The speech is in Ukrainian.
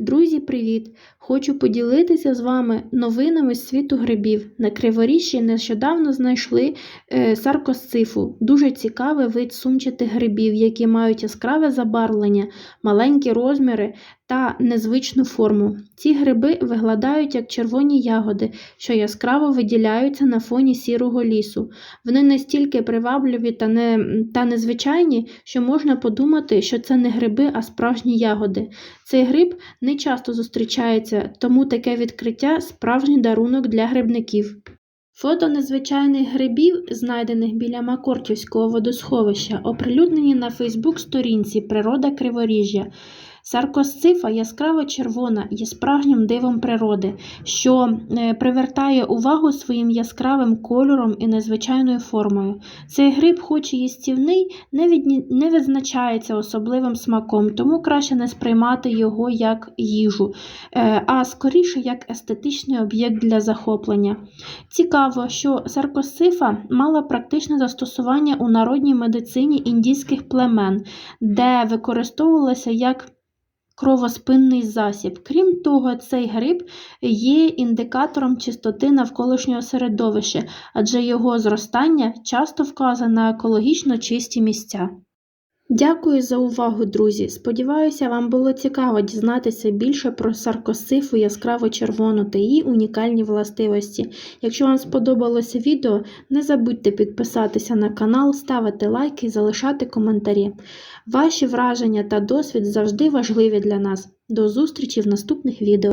Друзі, привіт! Хочу поділитися з вами новинами з світу грибів. На Криворіжжі нещодавно знайшли е, саркосцифу, дуже цікавий вид сумчатих грибів, які мають яскраве забарвлення, маленькі розміри та незвичну форму. Ці гриби виглядають як червоні ягоди, що яскраво виділяються на фоні сірого лісу. Вони настільки привабливі та, не, та незвичайні, що можна подумати, що це не гриби, а справжні ягоди. Цей гриб не часто зустрічається, тому таке відкриття справжній дарунок для грибників. Фото незвичайних грибів, знайдених біля Макортівського водосховища, оприлюднені на Фейсбук-сторінці Природа Криворіжжя. Саркосцифа яскраво червона є справжнім дивом природи, що е, привертає увагу своїм яскравим кольором і незвичайною формою. Цей гриб, хоч і їстівний, не, відні... не відзначається особливим смаком, тому краще не сприймати його як їжу, е, а скоріше як естетичний об'єкт для захоплення. Цікаво, що саркосифа мала практичне застосування у народній медицині індійських племен, де використовувалася як кровоспинний засіб. Крім того, цей гриб є індикатором чистоти навколишнього середовища, адже його зростання часто вказане на екологічно чисті місця. Дякую за увагу, друзі! Сподіваюся, вам було цікаво дізнатися більше про саркосифу яскраво червону та її унікальні властивості. Якщо вам сподобалося відео, не забудьте підписатися на канал, ставити лайки і залишати коментарі. Ваші враження та досвід завжди важливі для нас. До зустрічі в наступних відео.